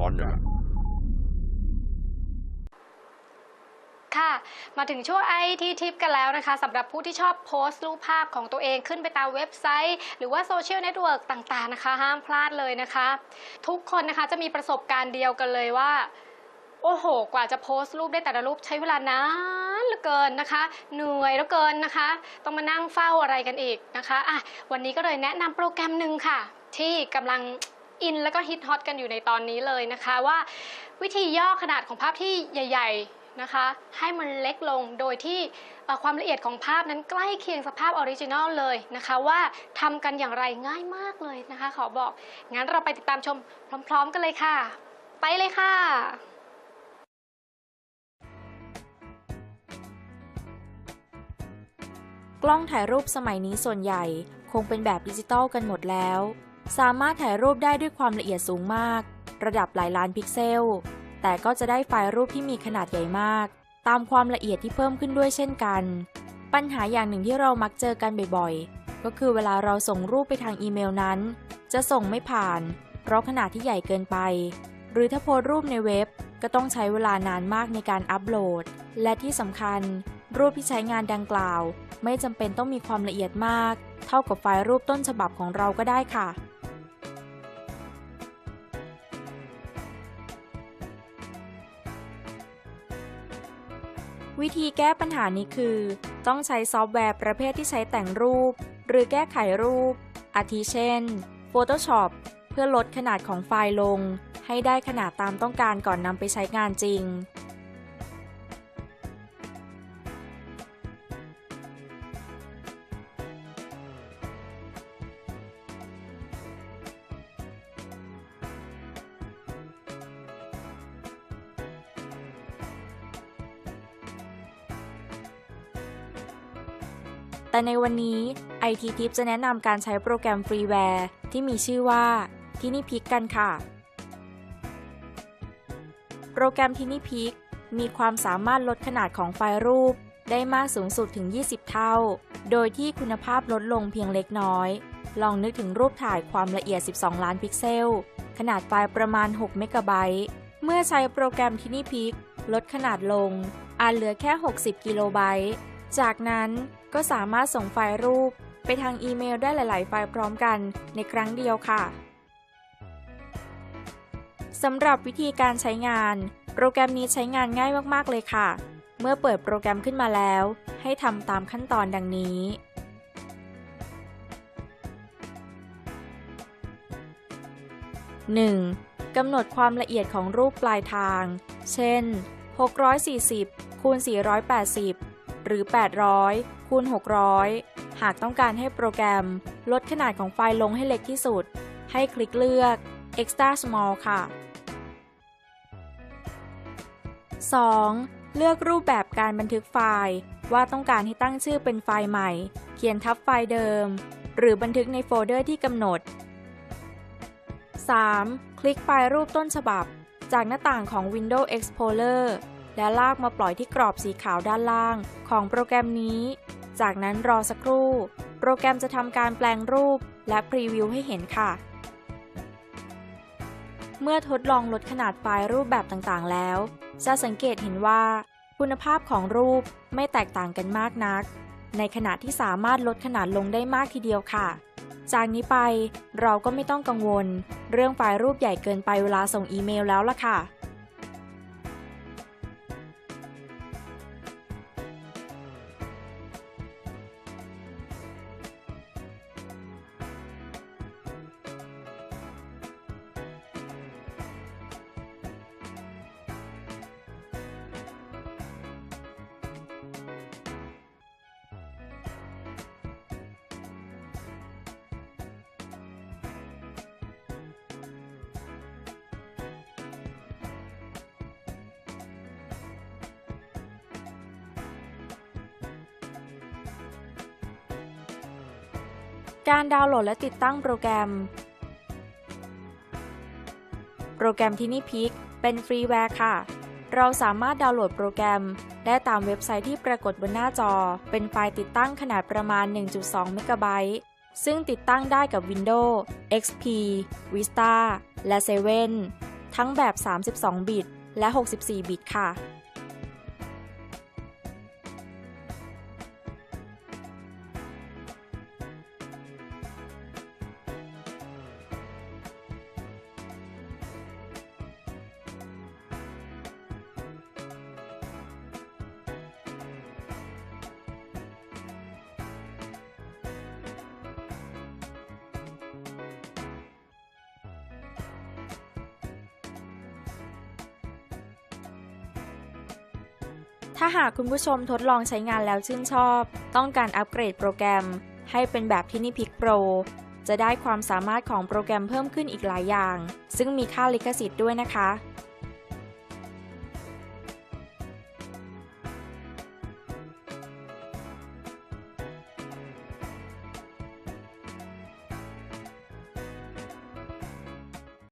ก่อนเนี่ยค่ะ มาถึงช่วงไอทีทิปกันแล้วนะคะสำหรับผู้ที่ชอบโพสต์รูปภาพของตัวเองขึ้นไปตามเว็บไซต์ หรือว่าโซเชียลเน็ตเวิร์กต่างๆนะคะ ห้ามพลาดเลยนะคะ ทุกคนนะคะจะมีประสบการณ์เดียวกันเลยว่า โอ้โห กว่าจะโพสต์รูปได้แต่ละรูปใช้เวลานานเหลือเกินนะคะ เหนื่อยเหลือเกินนะคะ ต้องมานั่งเฝ้าอะไรกันอีกนะคะอะวันนี้ก็เลยแนะนำโปรแกรมหนึ่งค่ะ ที่กำลัง อินแล้วก็ฮิตฮอตกันอยู่ในตอนนี้เลยนะคะว่าวิธีย่อขนาดของภาพที่ใหญ่ ๆนะคะ ให้มันเล็กลงโดยที่ความละเอียดของภาพนั้นใกล้เคียงสภาพออริจินอลเลยนะคะ ว่าทำกันอย่างไรง่ายมากเลยนะคะ ขอบอกงั้นเราไปติดตามชมพร้อม ๆ กันเลยค่ะ ไปเลยค่ะกล้องถ่ายรูปสมัยนี้ส่วนใหญ่ คงเป็นแบบดิจิตอลกันหมดแล้ว สามารถถ่ายรูปได้ด้วยความละเอียดสูงมาก ระดับหลายล้านพิกเซล แต่ก็จะได้ไฟล์รูปที่มีขนาดใหญ่มาก ตามความละเอียดที่เพิ่มขึ้นด้วยเช่นกัน ปัญหาอย่างหนึ่งที่เรามักเจอกันบ่อยๆ ก็คือเวลาเราส่งรูปไปทางอีเมลนั้น จะส่งไม่ผ่าน เพราะขนาดที่ใหญ่เกินไป หรือถ้าโพสรูปในเว็บก็ต้องใช้เวลานานมากในการอัปโหลด และที่สำคัญ รูปที่ใช้งานดังกล่าว ไม่จำเป็นต้องมีความละเอียดมาก เท่ากับไฟล์รูปต้นฉบับของเราก็ได้ค่ะ วิธีแก้ปัญหานี้คือ ต้องใช้ซอฟต์แวร์ประเภทที่ใช้แต่งรูป หรือแก้ไขรูป อาทิเช่น Photoshop เพื่อลดขนาดของไฟล์ลง ให้ได้ขนาดตามต้องการก่อนนำไปใช้งานจริง แต่ในวันนี้ IT Tip จะแนะนำการใช้โปรแกรมฟรีแวร์ที่มีชื่อว่าที่นี่พิกกันค่ะ โปรแกรมที่นี่พิกมีความสามารถลดขนาดของไฟล์รูป ได้มากสูงสุดถึง 20 เท่า โดยที่คุณภาพลดลงเพียงเล็กน้อย ลองนึกถึงรูปถ่ายความละเอียด 12 ล้านพิกเซล ขนาดไฟล์ประมาณ 6 เมกะไบต์ เมื่อใช้โปรแกรมที่นี่พิกลดขนาดลงอาจเหลือแค่ 60 กิโลไบต์ จากนั้น ก็สามารถส่งไฟล์รูป ไปทางอีเมลได้หลาย ๆ ไฟล์พร้อมกันในครั้งเดียวค่ะสำหรับวิธีการใช้งาน โปรแกรมนี้ใช้งานง่ายมาก ๆ เลยค่ะ เมื่อเปิดโปรแกรมขึ้นมาแล้ว ให้ทำตามขั้นตอนดังนี้ 1. กำหนดความละเอียดของรูปปลายทาง เช่น 640คูณ480 หรือ 800 คูณ 600 หากต้องการให้โปรแกรม ลดขนาดของไฟล์ลงให้เล็กที่สุด ให้คลิกเลือก Extra Small ค่ะ 2. เลือกรูปแบบการบันทึกไฟล์ ว่าต้องการให้ตั้งชื่อเป็นไฟล์ใหม่ เขียนทับไฟล์เดิม หรือบันทึกในโฟลเดอร์ที่กำหนด 3. คลิกไฟล์รูปต้นฉบับ จากหน้าต่างของ Windows Explorer และลากมาปล่อยที่กรอบสีขาวด้านล่าง ของโปรแกรมนี้ จากนั้นรอสักครู่ โปรแกรมจะทำการแปลงรูปและพรีวิวให้เห็นค่ะ เมื่อทดลองลดขนาดไฟล์รูปแบบต่างๆ แล้ว จะสังเกตเห็นว่า คุณภาพของรูปไม่แตกต่างกันมากนัก ในขณะที่สามารถลดขนาดลงได้มากทีเดียวค่ะ จากนี้ไปเราก็ไม่ต้องกังวล เรื่องไฟล์รูปใหญ่เกินไปเวลาส่งอีเมลแล้วล่ะค่ะ การดาวน์โหลดและติดตั้งโปรแกรม โปรแกรมที่นี่พิกเป็นฟรีแวร์ค่ะ เราสามารถดาวน์โหลดโปรแกรม ได้ตามเว็บไซต์ที่ปรากฏบนหน้าจอ เป็นไฟล์ติดตั้งขนาดประมาณ 1.2 เมกะไบต์ซึ่งติดตั้งได้กับ Windows XP Vista และ 7 ทั้งแบบ 32 บิต และ 64 บิตค่ะ ถ้าหากคุณผู้ชมทดลองใช้งานแล้วชื่นชอบ ต้องการอัปเกรดโปรแกรม ให้เป็นแบบที่นิพิกโปรจะได้ความสามารถของโปรแกรมเพิ่มขึ้นอีกหลายอย่าง ซึ่งมีค่าลิขสิทธิ์ด้วยนะคะ